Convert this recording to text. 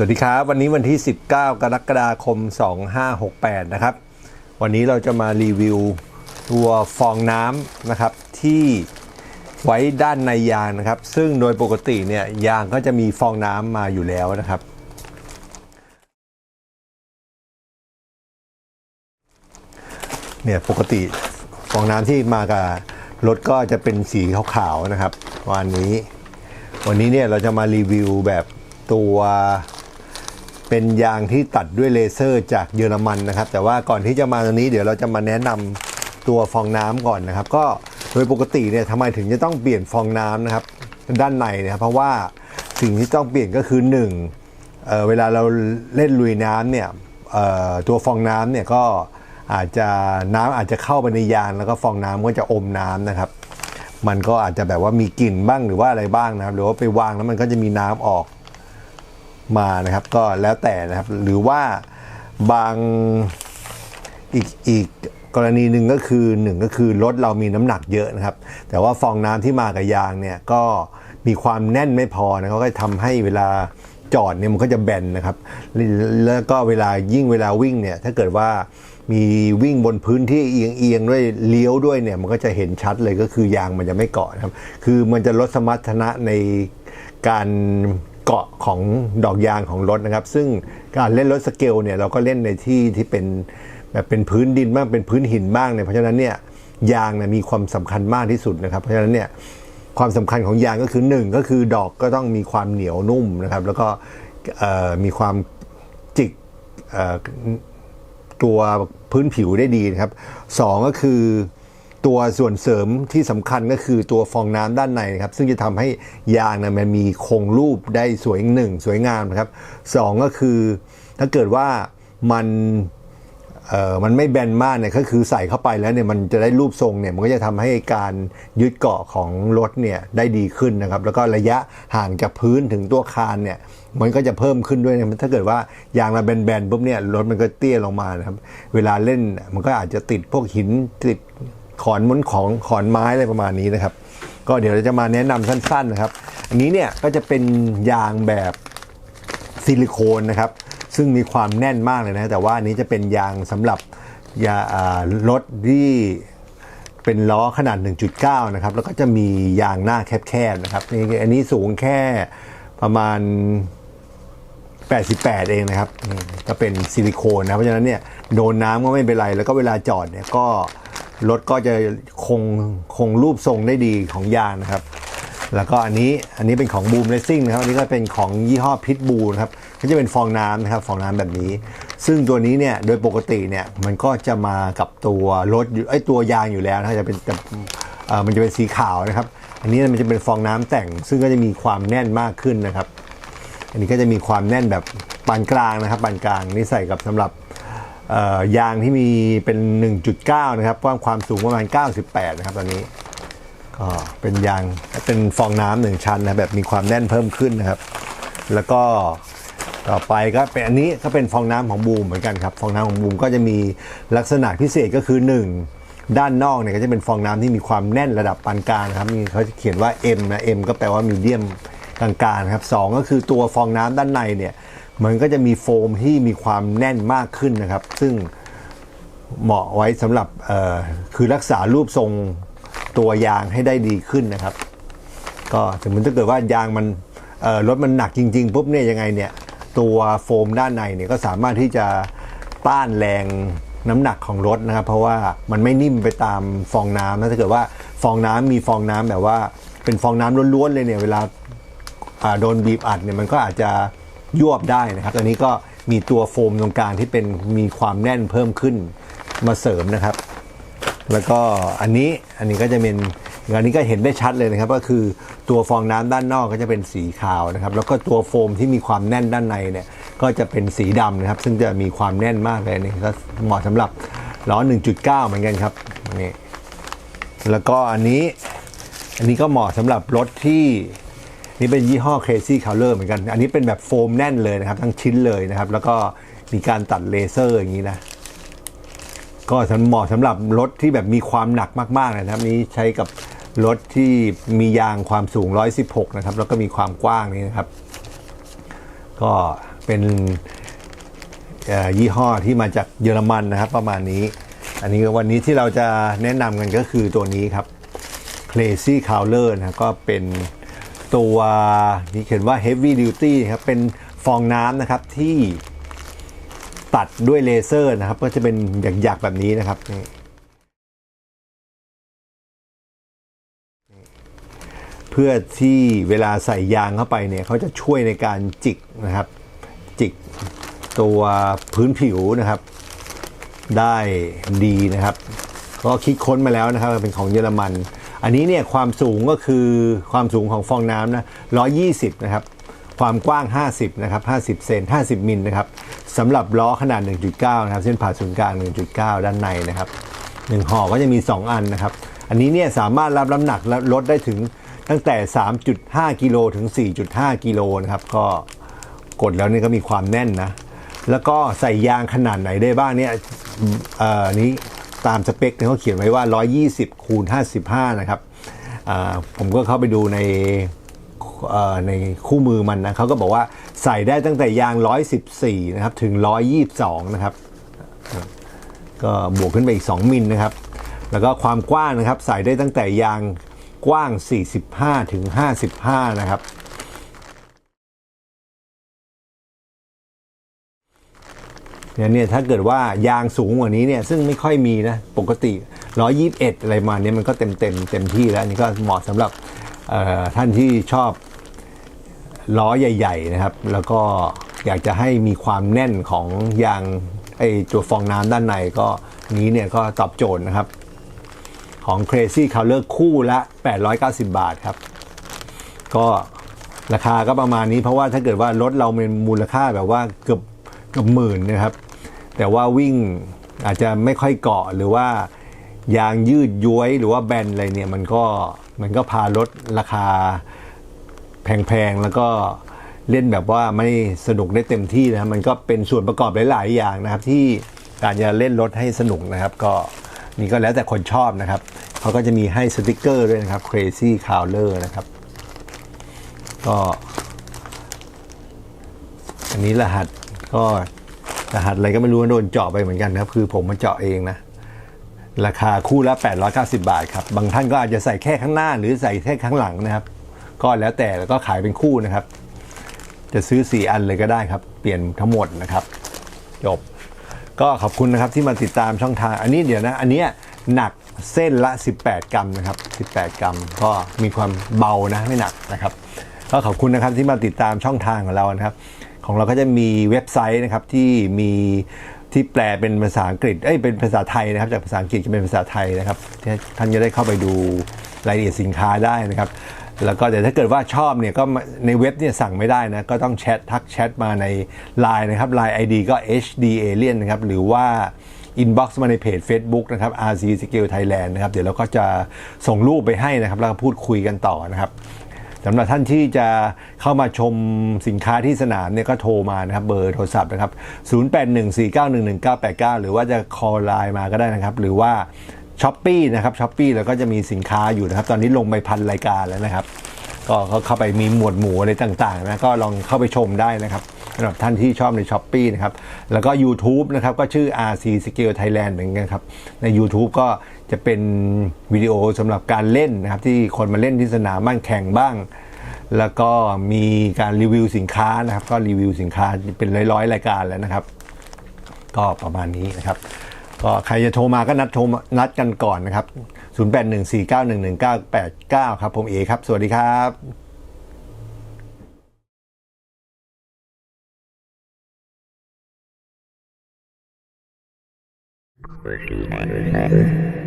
สวัสดีครับ วันนี้วันที่ 19 กรกฎาคม 2568 นะครับ วันนี้เราจะมารีวิวตัวฟองน้ำนะครับที่ไว้ด้านในยางนะครับ ซึ่งโดยปกติเนี่ยยางก็จะมีฟองน้ำมาอยู่แล้วนะครับ เนี่ยปกติฟองน้ำที่มากับรถก็จะเป็นสีขาวๆนะครับ วันนี้ วันนี้เนี่ยเราจะมารีวิวแบบตัว เป็นยางที่ตัดด้วยเลเซอร์จากเยอรมันนะครับ แต่ว่าก่อนที่จะมาตรงนี้เดี๋ยวเราจะมาแนะนำตัวฟองน้ำก่อนนะครับ ก็โดยปกติเนี่ยทำไมถึงจะต้องเปลี่ยนฟองน้ำนะครับ ด้านในนะครับเพราะว่าสิ่งที่ต้องเปลี่ยนก็คือหนึ่งเออเวลาเราเล่นลุยน้ำเนี่ยตัวฟองน้ำเนี่ยก็อาจจะน้ำอาจจะเข้าไปในยางแล้วก็ฟองน้ำก็จะอมน้ำนะครับ มันก็อาจจะแบบว่ามีกลิ่นบ้างหรือว่าอะไรบ้างนะครับ หรือว่าไปวางแล้วมันก็จะมีน้ำออก มานะครับ ก็แล้วแต่นะครับ หรือว่าบางอีกอีกกรณีหนึ่งก็คือหนึ่งก็คือรถเรามีน้ำหนักเยอะนะครับ แต่ว่าฟองน้ำที่มากับยางเนี่ยก็มีความแน่นไม่พอนะเขาก็ทำให้เวลาจอดเนี่ยมันก็จะแบนนะครับ แล้วก็เวลายิ่งเวลาวิ่งเนี่ยถ้าเกิดว่ามีวิ่งบนพื้นที่เอียงเอียงๆด้วยเลี้ยวด้วยเนี่ยมันก็จะเห็นชัดเลยก็คือยางมันจะไม่เกาะนะครับ คือมันจะลดสมรรถนะในการ เกาะของดอกยางของรถนะครับ ซึ่งการเล่นรถสเกลเนี่ยเราก็เล่นในที่ที่เป็นแบบเป็นพื้นดินบ้างเป็นพื้นหินบ้างเนี่ยเพราะฉะนั้นเนี่ยยางเนี่ยมีความสำคัญมากที่สุดนะครับ เพราะฉะนั้นเนี่ยความสำคัญของยางก็คือหนึ่งก็คือดอกก็ต้องมีความเหนียวนุ่มนะครับ แล้วก็มีความจิกตัวพื้นผิวได้ดีนะครับสองก็คือ ตัวส่วนเสริมที่สำคัญก็คือตัวฟองน้ำด้านในนะครับ ซึ่งจะทำให้ยางนะมันมีโครงรูปได้สวยหนึ่งสวยงามนะครับสองก็คือถ้าเกิดว่ามันเออมันไม่แบนมากเนี่ยก็คือใส่เข้าไปแล้วเนี่ยมันจะได้รูปทรงเนี่ยมันก็จะทำให้การยึดเกาะของรถเนี่ยได้ดีขึ้นนะครับ แล้วก็ระยะห่างจากพื้นถึงตัวคานเนี่ยมันก็จะเพิ่มขึ้นด้วยนะถ้าเกิดว่ายางเราแบนๆปุ๊บเนี่ยรถมันก็เตี้ยลงมานะครับ เวลาเล่นมันก็อาจจะติดพวกหินติด ขอนม้วนของขอนไม้อะไรประมาณนี้นะครับ ก็เดี๋ยวเราจะมาแนะนำสั้นๆนะครับ อันนี้เนี่ยก็จะเป็นยางแบบซิลิโคนนะครับ ซึ่งมีความแน่นมากเลยนะ แต่ว่าอันนี้จะเป็นยางสำหรับยารถที่เป็นล้อขนาด 1.9 นะครับ แล้วก็จะมียางหน้าแคบๆนะครับ อันนี้สูงแค่ประมาณ 88 เองนะครับ ก็เป็นซิลิโคนนะ เพราะฉะนั้นเนี่ยโดนน้ำก็ไม่เป็นไร แล้วก็เวลาจอดเนี่ยก็ รถก็จะคงคงรูปทรงได้ดีของยางนะครับ แล้วก็อันนี้อันนี้เป็นของบูมเลสซิ่งนะครับ อันนี้ก็เป็นของยี่ห้อพิทบูนะครับ ก็จะเป็นฟองน้ำนะครับ ฟองน้ำแบบนี้ ซึ่งตัวนี้เนี่ยโดยปกติเนี่ยมันก็จะมากับตัวรถอยู่ไอ้ตัวยางอยู่แล้วนะจะเป็นแต่มันจะเป็นสีขาวนะครับ อันนี้มันจะเป็นฟองน้ำแต่ง ซึ่งก็จะมีความแน่นมากขึ้นนะครับ อันนี้ก็จะมีความแน่นแบบปานกลางนะครับปานกลางนี่ใส่กับสำหรับ ยางที่มีเป็น 1.9 นะครับกว้างความสูงประมาณ 98 นะครับตอนนี้ ก็เป็นยางเป็นฟองน้ำหนึ่งชั้นนะแบบมีความแน่นเพิ่มขึ้นนะครับ แล้วก็ต่อไปก็เป็นอันนี้ก็เป็นฟองน้ำของบูมเหมือนกันครับ ฟองน้ำของบูมก็จะมีลักษณะพิเศษก็คือ 1 ด้านนอกเนี่ยก็จะเป็นฟองน้ำที่มีความแน่นระดับปานกลางครับนี่เขาจะเขียนว่า M นะ M ก็แปลว่ามีเดียมกลางๆครับสองก็คือตัวฟองน้ำด้านในเนี่ย มันก็จะมีโฟมที่มีความแน่นมากขึ้นนะครับ ซึ่งเหมาะไว้สำหรับคือรักษารูปทรงตัวยางให้ได้ดีขึ้นนะครับ ก็สมมติถ้าเกิดว่ายางมันรถมันหนักจริง ๆ ปุ๊บเนี่ยยังไงเนี่ยตัวโฟมด้านในเนี่ยก็สามารถที่จะต้านแรงน้ำหนักของรถนะครับ เพราะว่ามันไม่นิ่มไปตามฟองน้ำนะถ้าเกิดว่าฟองน้ำมีฟองน้ำแบบว่าเป็นฟองน้ำล้วนๆเลยเนี่ยเวลาโดนบีบอัดเนี่ยมันก็อาจจะ ยวบได้นะครับตอนนี้ก็มีตัวโฟมตรงกลางที่เป็นมีความแน่นเพิ่มขึ้นมาเสริมนะครับ แล้วก็อันนี้อันนี้ก็จะเป็นอันนี้ก็เห็นได้ชัดเลยนะครับก็คือตัวฟองน้ำด้านนอกก็จะเป็นสีขาวนะครับ แล้วก็ตัวโฟมที่มีความแน่นด้านในเนี่ยก็จะเป็นสีดำนะครับ ซึ่งจะมีความแน่นมากเลยนี่ก็เหมาะสำหรับล้อ 1.9 เหมือนกันครับนี่แล้วก็อันนี้อันนี้ก็เหมาะสำหรับรถที่ นี่เป็นยี่ห้อ Crazy Color เหมือนกัน อันนี้เป็นแบบโฟมแน่นเลยนะครับ ทั้งชิ้นเลยนะครับ แล้วก็มีการตัดเลเซอร์อย่างนี้นะ ก็สำเหมาะสำหรับรถที่แบบมีความหนักมากๆนะครับ นี้ใช้กับรถที่มียางความสูง 116 นะครับ แล้วก็มีความกว้างนี้นะครับ ก็เป็นยี่ห้อที่มาจากเยอรมันนะครับ ประมาณนี้ อันนี้วันนี้ที่เราจะแนะนำกันก็คือตัวนี้ครับ Crazy Crawler นะก็เป็น ตัวนี่เขียนว่า Heavy Duty ครับเป็นฟองน้ำนะครับที่ตัดด้วยเลเซอร์นะครับ ก็จะเป็นหยักๆแบบนี้นะครับนี่เพื่อที่เวลาใส่ยางเข้าไปเนี่ยเขาจะช่วยในการจิกนะครับ จิกตัวพื้นผิวนะครับ ได้ดีนะครับ ก็คิดค้นมาแล้วนะครับ เป็นของเยอรมัน อันนี้เนี่ยความสูงก็คือความสูงของฟองน้ำนะ120 นะครับ ความกว้าง 50 นะครับ 50 เซน 50 มิลนะครับสำหรับล้อขนาด 1.9 นะครับ เส้นผ่าศูนย์กลาง 1.9 ด้านในนะครับหนึ่งห่อก็จะมี 2 อันนะครับ อันนี้เนี่ยสามารถรับน้ำหนักและลดได้ถึงตั้งแต่ 3.5 กิโลถึง 4.5 กิโลนะครับ ก็กดแล้วนี่ก็มีความแน่นนะ แล้วก็ใส่ยางขนาดไหนได้บ้างเนี่ยอ่ออันนี้ ตามสเปคเนี่เขาเขียนไว้ว่า 120 คูณ 55 นะครับผมก็เข้าไปดูในในคู่มือมันนะเขาก็บอกว่าใส่ได้ตั้งแต่ยาง 114 นะครับ ถึง 122 นะครับ ก็บวกขึ้นไปอีก 2 มิลนะครับ แล้วก็ความกว้างนะครับ ใส่ได้ตั้งแต่ยางกว้าง 45 ถึง 55 นะครับ เนี่ยเนี่ยถ้าเกิดว่ายางสูงกว่านี้เนี่ยซึ่งไม่ค่อยมีนะปกติ 121 อะไรมาเนี่ยมันก็เต็มเต็มเต็มที่แล้วนี่ก็เหมาะสำหรับท่านที่ชอบล้อใหญ่ ๆ นะครับ แล้วก็อยากจะให้มีความแน่นของยางไอตัวฟองน้ำด้านในก็นี้เนี่ยก็ตอบโจทย์นะครับ ของ Crazy Color คู่ละ 890 บาทครับ ก็ราคาก็ประมาณนี้เพราะว่าถ้าเกิดว่ารถเราเป็นมูลค่าแบบว่าเกือบเกือบหมื่นนะครับ แต่ว่าวิ่งอาจจะไม่ค่อยเกาะหรือว่ายางยืดย้วยหรือว่าแบนอะไรเนี่ยมันก็มันก็พารถราคาแพงๆ แล้วก็เล่นแบบว่าไม่สนุกได้เต็มที่นะมันก็เป็นส่วนประกอบหลายๆ อย่างนะครับ ที่การจะเล่นรถให้สนุกนะครับ ก็นี่ก็แล้วแต่คนชอบนะครับเขาก็จะมีให้สติกเกอร์ด้วยนะครับ Crazy Crawler นะครับ ก็ อันนี้รหัสก็ รหัสอะไรก็ไม่รู้โดนเจาะไปเหมือนกันนะครับคือผมมาเจาะเองนะ ราคาคู่ละ 890 บาทครับ บางท่านก็อาจจะใส่แค่ข้างหน้าหรือใส่แค่ข้างหลังนะครับ ก็แล้วแต่แล้วก็ขายเป็นคู่นะครับ จะซื้อ 4 อันเลยก็ได้ครับ เปลี่ยนทั้งหมดนะครับ จบ ก็ขอบคุณนะครับที่มาติดตามช่องทาง อันนี้เดี๋ยวนะ อันนี้หนักเส้นละ 18 กรัมนะครับ 18 กรัม ก็มีความเบานะไม่หนักนะครับ ก็ขอบคุณนะครับที่มาติดตามช่องทางของเรานะครับ ของเราก็จะมีเว็บไซต์นะครับที่มีที่แปลเป็นภาษาอังกฤษ เอ้ย เป็นภาษาไทยนะครับ จากภาษาอังกฤษจะเป็นภาษาไทยนะครับ ท่านจะได้เข้าไปดูรายละเอียดสินค้าได้นะครับ แล้วก็แต่ถ้าเกิดว่าชอบเนี่ยก็ในเว็บเนี่ยสั่งไม่ได้นะ ก็ต้องแชททักแชทมาใน Line นะครับ Line ID ก็ HD Alien นะครับ หรือว่า inbox มาในเพจ Facebook นะครับ RC Skill Thailand นะครับ เดี๋ยวเราก็จะส่งรูปไปให้นะครับ แล้วก็พูดคุยกันต่อนะครับ สำหรับท่านที่จะเข้ามาชมสินค้าที่สนามเนี่ยก็โทรมานะครับ เบอร์โทรศัพท์นะครับ 0814911989 หรือว่าจะคอลไลน์มาก็ได้นะครับ หรือว่าช้อปปีนะครับช้อปปีแล้วก็จะมีสินค้าอยู่นะครับ ตอนนี้ลงไปพันรายการแล้วนะครับ ก็เขาเข้าไปมีหมวดหมู่อะไรต่างๆนะก็ลองเข้าไปชมได้นะครับ สำหรับท่านที่ชอบใน s h อ p e e นะครับ แล้วก็ YouTube นะครับ ก็ชื่อ RC Skill Thailand เหมือนกันครับ ใน YouTube ก็จะเป็นวิดีโอสำหรับการเล่นนะครับ ที่คนมาเล่นที่สนามบ้างแข่งบ้าง แล้วก็มีการรีวิวสินค้านะครับ ก็รีวิวสินค้าเป็นร้อยๆรายการแล้วนะครับ ก็ประมาณนี้นะครับก็ใครจะโทรมาก็นัดโทรนัดกันก่อนนะครับ 0814911989 ครับ ผมเอครับ สวัสดีครับ Working on